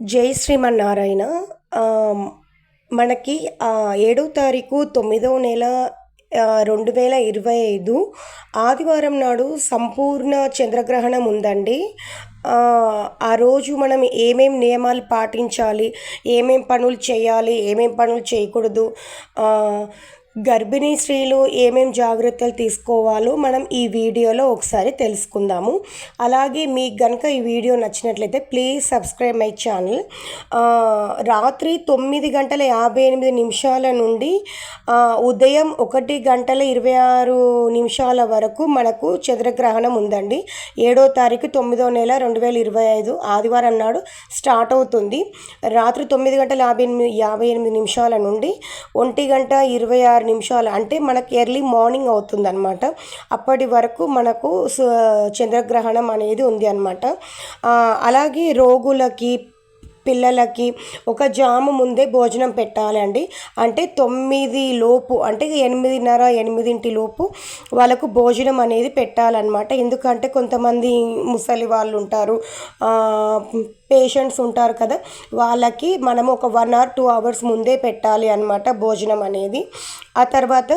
జై శ్రీమన్నారాయణ. మనకి ఏడో తారీఖు తొమ్మిదవ నెల రెండు వేల ఇరవై ఐదు ఆదివారం నాడు సంపూర్ణ చంద్రగ్రహణం ఉందండి. ఆ రోజు మనం ఏమేం నియమాలు పాటించాలి ఏమేం పనులు చేయాలి ఏమేం పనులు చేయకూడదు గర్భిణీ స్త్రీలు ఏమేం జాగ్రత్తలు తీసుకోవాలో మనం ఈ వీడియోలో ఒకసారి తెలుసుకుందాము. అలాగే మీకు కనుక ఈ వీడియో నచ్చినట్లయితే ప్లీజ్ సబ్స్క్రైబ్ మై ఛానల్. రాత్రి తొమ్మిది గంటల యాభై ఎనిమిది నిమిషాల నుండి ఉదయం ఒకటి గంటల ఇరవై ఆరు నిమిషాల వరకు మనకు చంద్రగ్రహణం ఉందండి. ఏడో తారీఖు తొమ్మిదో నెల రెండు వేల ఇరవై ఐదు ఆదివారం నాడు స్టార్ట్ అవుతుంది. రాత్రి తొమ్మిది గంటల యాభై ఎనిమిది యాభై ఎనిమిది నిమిషాల నుండి ఒంటి గంట ఇరవై ఆరు నిమిషాలు. అంటే మనకి ఎర్లీ మార్నింగ్ అవుతుంది అనమాట అప్పటి వరకు మనకు చంద్రగ్రహణం అనేది ఉంది అనమాట అలాగే రోగులకి పిల్లలకి ఒక జాము ముందే భోజనం పెట్టాలండి. అంటే తొమ్మిది లోపు అంటే ఎనిమిదిన్నర ఎనిమిదింటి లోపు వాళ్ళకు భోజనం అనేది పెట్టాలన్నమాట. ఎందుకంటే కొంతమంది ముసలి వాళ్ళు ఉంటారు పేషెంట్స్ ఉంటారు కదా వాళ్ళకి మనము ఒక వన్ ఆర్ టూ అవర్స్ ముందే పెట్టాలి అనమాట భోజనం అనేది. ఆ తర్వాత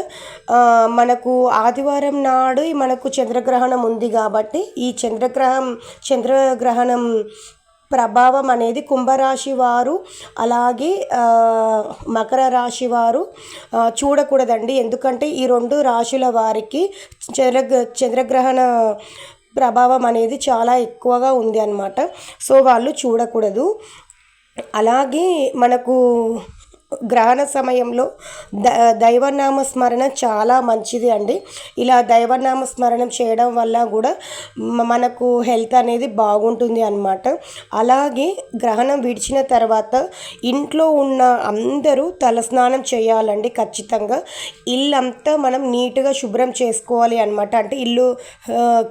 మనకు ఆదివారం నాడు మనకు చంద్రగ్రహణం ఉంది కాబట్టి ఈ చంద్రగ్రహం చంద్రగ్రహణం ప్రభావం అనేది కుంభరాశి వారు అలాగే మకర రాశి వారు చూడకూడదండి. ఎందుకంటే ఈ రెండు రాశుల వారికి చంద్ర చంద్రగ్రహణ ప్రభావం అనేది చాలా ఎక్కువగా ఉంది అనమాట సో వాళ్ళు చూడకూడదు. అలాగే మనకు గ్రహణ సమయంలో ద దైవనామ స్మరణ చాలా మంచిది అండి. ఇలా దైవనామ స్మరణం చేయడం వల్ల కూడా మనకు హెల్త్ అనేది బాగుంటుంది అనమాట అలాగే గ్రహణం విడిచిన తర్వాత ఇంట్లో ఉన్న అందరూ తలస్నానం చేయాలండి ఖచ్చితంగా. ఇల్లంతా మనం నీట్గా శుభ్రం చేసుకోవాలి అనమాట అంటే ఇల్లు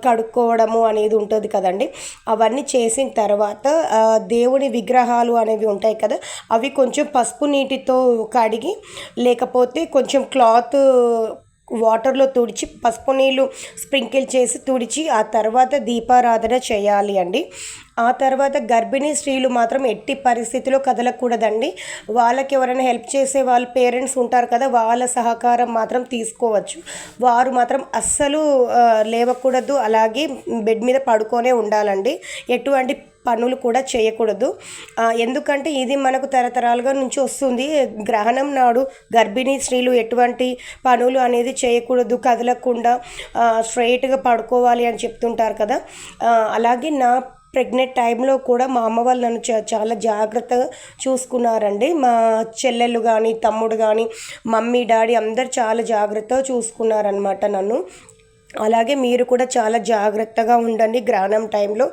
కడుక్కోవడము అనేది ఉంటుంది కదండి. అవన్నీ చేసిన తర్వాత దేవుని విగ్రహాలు అనేవి ఉంటాయి కదా అవి కొంచెం పసుపు నీటితో నీళ్ళతో కడిగి లేకపోతే కొంచెం క్లాత్ వాటర్లో తుడిచి పసుపు నీళ్ళు స్ప్రింకిల్ చేసి తుడిచి ఆ తర్వాత దీపారాధన చేయాలి అండి. ఆ తర్వాత గర్భిణీ స్త్రీలు మాత్రం ఎట్టి పరిస్థితిలో కదలకూడదండి. వాళ్ళకి ఎవరైనా హెల్ప్ చేసే వాళ్ళ పేరెంట్స్ ఉంటారు కదా వాళ్ళ సహకారం మాత్రం తీసుకోవచ్చు. వారు మాత్రం అస్సలు లేవకూడదు. అలాగే బెడ్ మీద పడుకొనే ఉండాలండి. ఎటువంటి పనులు కూడా చేయకూడదు. ఎందుకంటే ఇది మనకు తరతరాలుగా నుంచి వస్తుంది. గ్రహణం నాడు గర్భిణీ స్త్రీలు ఎటువంటి పనులు అనేది చేయకూడదు కదలకుండా స్ట్రైట్గా పడుకోవాలి అని చెప్తుంటారు కదా. అలాగే నా ప్రెగ్నెంట్ టైంలో కూడా మా అమ్మ వాళ్ళు నన్ను చాలా జాగ్రత్తగా చూసుకున్నారండి. మా చెల్లెళ్ళు కానీ తమ్ముడు కానీ మమ్మీ డాడీ అందరు చాలా జాగ్రత్తగా చూసుకున్నారనమాట నన్ను. అలాగే మీరు కూడా చాలా జాగ్రత్తగా ఉండండి గ్రహణం టైంలో.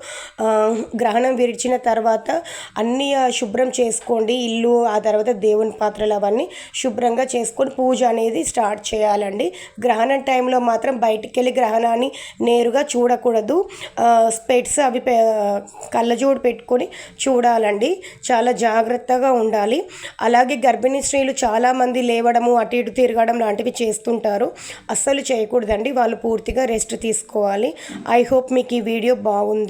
గ్రహణం విరిచిన తర్వాత అన్నీ శుభ్రం చేసుకోండి. ఇల్లు ఆ తర్వాత దేవుని పాత్రలు అవన్నీ శుభ్రంగా చేసుకొని పూజ అనేది స్టార్ట్ చేయాలండి. గ్రహణం టైంలో మాత్రం బయటికి వెళ్ళి గ్రహణాన్ని నేరుగా చూడకూడదు. స్పెట్స్ అవి కళ్ళజోడు పెట్టుకొని చూడాలండి. చాలా జాగ్రత్తగా ఉండాలి. అలాగే గర్భిణీ స్త్రీలు చాలామంది లేవడము అటు ఇటు తిరగడం లాంటివి చేస్తుంటారు. అస్సలు చేయకూడదండి. వాళ్ళు పూర్తి పూర్తిగా రెస్ట్ తీసుకోవాలి. ఐ హోప్ మీకు ఈ వీడియో బాగుంది.